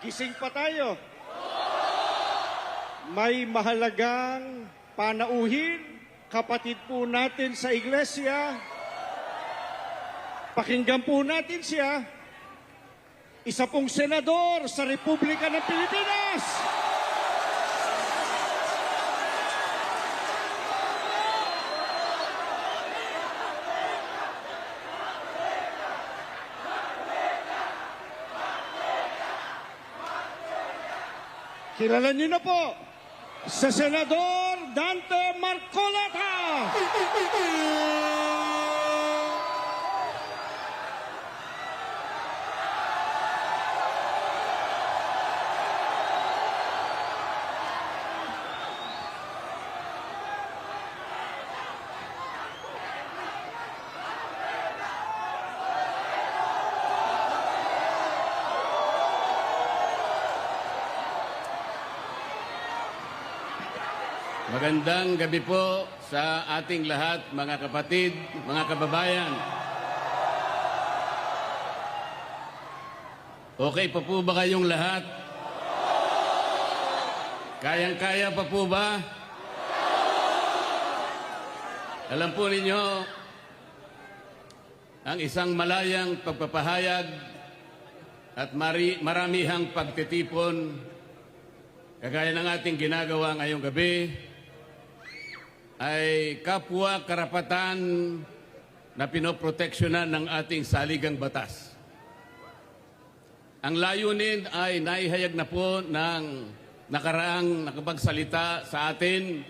Gising pa tayo. May mahalagang panauhin, kapatid po natin sa iglesia. Pakinggan po natin siya. Isa pong senador sa Republika ng Pilipinas. Kilala niyo na po sa Senador Dante Marcoleta. Magandang gabi po sa ating lahat, mga kapatid, mga kababayan. Okay pa po ba kayong lahat? Kayang-kaya pa po ba? Alam po ninyo, ang isang malayang pagpapahayag at mari, maramihang pagtitipon, kagaya ng ating ginagawa ngayong gabi, ay kapwa karapatan na pinoproteksyonan ng ating saligang batas. Ang layunin ay naihayag na po ng nakaraang nakapagsalita sa atin.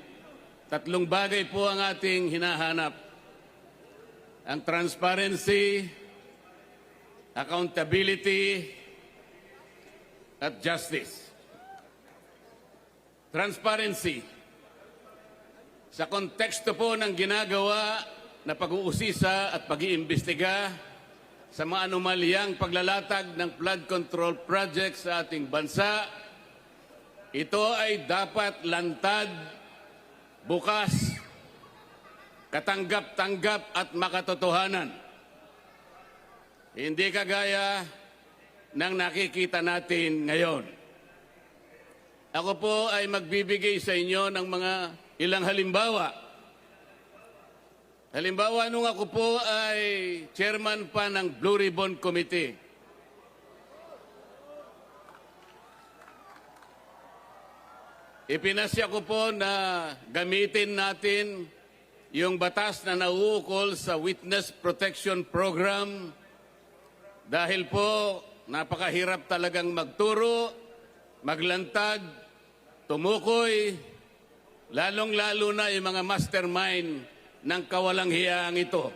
Tatlong bagay po ang ating hinahanap. Ang transparency, accountability, at justice. Transparency. Sa konteksto po ng ginagawa na pag-uusisa at pag-iimbestiga sa mga anomalyang paglalatag ng flood control project sa ating bansa, ito ay dapat lantad, bukas, katanggap-tanggap at makatotohanan. Hindi kagaya ng nakikita natin ngayon. Ako po ay magbibigay sa inyo ng mga ilang halimbawa. Halimbawa, nung ako po ay chairman pa ng Blue Ribbon Committee. Ipinasya ko po na gamitin natin yung batas na nauukol sa Witness Protection Program dahil po napakahirap talagang magturo, maglantad, tumukoy, lalong-lalo na yung mga mastermind ng kawalang hiyang ito.